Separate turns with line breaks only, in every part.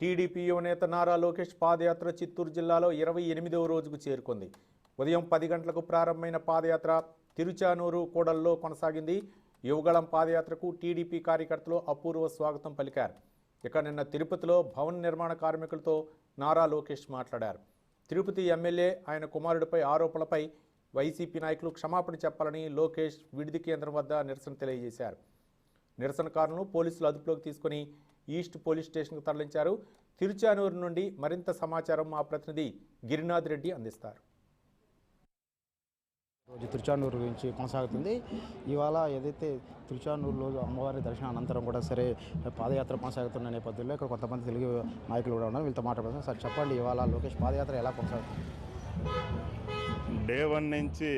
TDP యువనేత నారా లోకేష్ పాదయాత్ర చిత్తూరు జిల్లాలో ఇరవై ఎనిమిదవ రోజుకు చేరుకుంది. ఉదయం పది గంటలకు ప్రారంభమైన పాదయాత్ర తిరుచానూరు కూడల్లో కొనసాగింది. యువగళం పాదయాత్రకు టీడీపీ కార్యకర్తలు అపూర్వ స్వాగతం పలికారు. ఇక నిన్న తిరుపతిలో భవన నిర్మాణ కార్మికులతో నారా లోకేష్ మాట్లాడారు. తిరుపతి ఎమ్మెల్యే ఆయన కుమారుడిపై ఆరోపణలపై వైసీపీ నాయకులు క్షమాపణ చెప్పాలని లోకేష్ విడిది కేంద్రం వద్ద నిరసన తెలియజేశారు. నిరసనకారులను పోలీసులు అదుపులోకి తీసుకుని ఈస్ట్ పోలీస్ స్టేషన్కు తరలించారు. తిరుచానూరు నుండి మరింత సమాచారం మా ప్రతినిధి గిరినాథ్ రెడ్డి అందిస్తారు.
రోజు తిరుచానూరు గురించి కొనసాగుతుంది. ఇవాళ ఏదైతే తిరుచానూరులో అమ్మవారి దర్శనం అనంతరం కూడా సరే పాదయాత్ర కొనసాగుతున్న నేపథ్యంలో ఇక్కడ కొంతమంది తెలుగు నాయకులు కూడా ఉన్నారు. వీళ్ళతో మాట్లాడుతున్నాం సార్ చెప్పండి ఇవాళ లోకేష్ పాదయాత్ర ఎలా కొనసాగుతుంది?
డే వన్ నుంచి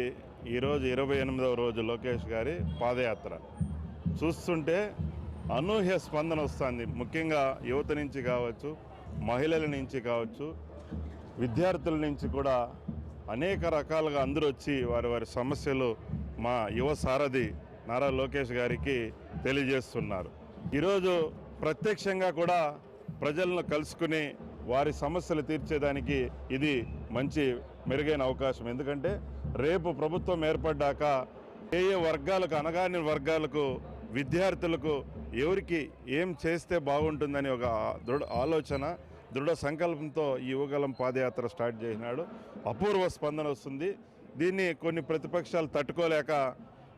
ఈరోజు ఇరవై ఎనిమిదవ రోజు లోకేష్ గారి పాదయాత్ర. చూస్తుంటే అనూహ్య స్పందన వస్తుంది. ముఖ్యంగా యువత నుంచి కావచ్చు మహిళల నుంచి కావచ్చు విద్యార్థుల నుంచి కూడా అనేక రకాలుగా అందరూ వచ్చి వారి వారి సమస్యలు మా యువ సారథి నారా లోకేష్ గారికి తెలియజేస్తున్నారు. ఈరోజు ప్రత్యక్షంగా కూడా ప్రజలను కలుసుకుని వారి సమస్యలు తీర్చేదానికి ఇది మంచి మెరుగైన అవకాశం. ఎందుకంటే రేపు ప్రభుత్వం ఏర్పడ్డాక ఏ ఏ వర్గాలకు అనగాని వర్గాలకు విద్యార్థులకు ఎవరికి ఏం చేస్తే బాగుంటుందని ఒక దృఢ ఆలోచన దృఢ సంకల్పంతో ఈ యువగలం పాదయాత్ర స్టార్ట్ చేసినాడు. అపూర్వ స్పందన వస్తుంది. దీన్ని కొన్ని ప్రతిపక్షాలు తట్టుకోలేక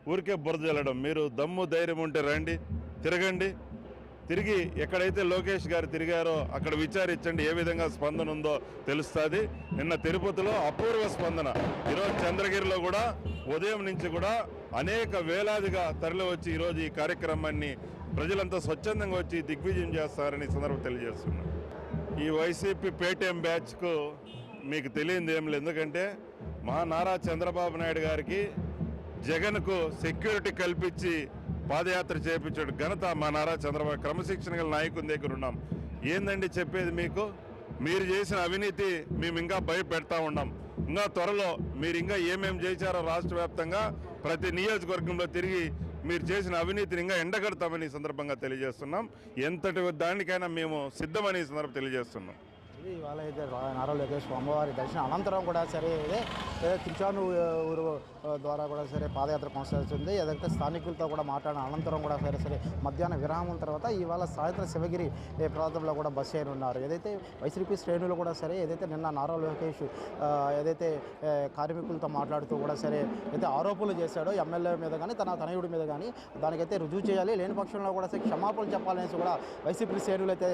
ఊరికే బురద జల్లడం. మీరు దమ్ము ధైర్యం ఉంటే రండి తిరగండి. తిరిగి ఎక్కడైతే లోకేష్ గారు తిరిగారో అక్కడ విచారించండి ఏ విధంగా స్పందన ఉందో తెలుస్తుంది. నిన్న తిరుపతిలో అపూర్వ స్పందన. ఈరోజు చంద్రగిరిలో కూడా ఉదయం నుంచి కూడా అనేక వేలాదిగా తరలి వచ్చి ఈరోజు ఈ కార్యక్రమాన్ని ప్రజలంతా స్వచ్ఛందంగా వచ్చి దిగ్విజయం చేస్తారని సందర్భం తెలియజేస్తున్నాం. ఈ వైసీపీ పేటీఎం బ్యాచ్కు మీకు తెలియంది ఏం లేదు. ఎందుకంటే మా నారా చంద్రబాబు నాయుడు గారికి జగన్కు సెక్యూరిటీ కల్పించి పాదయాత్ర చేయించాడు ఘనత మా నారా చంద్రబాబు. క్రమశిక్షణ గల నాయకుని దగ్గర ఉన్నాం. ఏందండి చెప్పేది మీకు? మీరు చేసిన అవినీతి మేము ఇంకా భయపెడతా ఉన్నాం. ఇంకా త్వరలో మీరు ఇంకా ఏమేం చేశారో రాష్ట్ర వ్యాప్తంగా ప్రతి నియోజకవర్గంలో తిరిగి మీరు చేసిన అవినీతిని ఇంకా ఎండగడతామని ఈ సందర్భంగా తెలియజేస్తున్నాం. ఎంతటి దానికైనా మేము సిద్ధమని ఈ సందర్భం తెలియజేస్తున్నాం.
ఇది ఇవాళ అయితే నారా లోకేష్ అమ్మవారి దర్శనం అనంతరం కూడా సరే ఇదే ఊరు ద్వారా కూడా సరే పాదయాత్ర కొనసాగుతుంది. ఏదైతే స్థానికులతో కూడా మాట్లాడిన అనంతరం కూడా సరే సరే మధ్యాహ్న విరామం తర్వాత ఇవాళ సాయంత్రం శివగిరి ప్రాంతంలో కూడా బస్ ఉన్నారు. ఏదైతే వైసీపీ శ్రేణులు కూడా సరే ఏదైతే నిన్న నారా లోకేష్ ఏదైతే కార్మికులతో మాట్లాడుతూ కూడా సరే అయితే ఆరోపణలు చేశాడో ఎమ్మెల్యే మీద కానీ తన తనయుడి మీద కానీ దానికైతే రుజువు చేయాలి. లేని పక్షంలో కూడా సరే క్షమాపణలు చెప్పాలనేసి కూడా వైసీపీ శ్రేణులు అయితే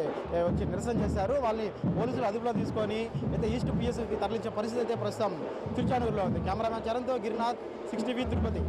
వచ్చి నిరసన చేశారు. వాళ్ళని పోలీసులు అదుపులో తీసుకొని అయితే ఈస్ట్ పిఎస్కి తరలించే పరిస్థితి అయితే ప్రస్తుతం తిరుచానూరులో ఉంది. కెమెరామ్యాన్ చరణ్తో గిరినాథ్ సిక్స్ తిరుపతి.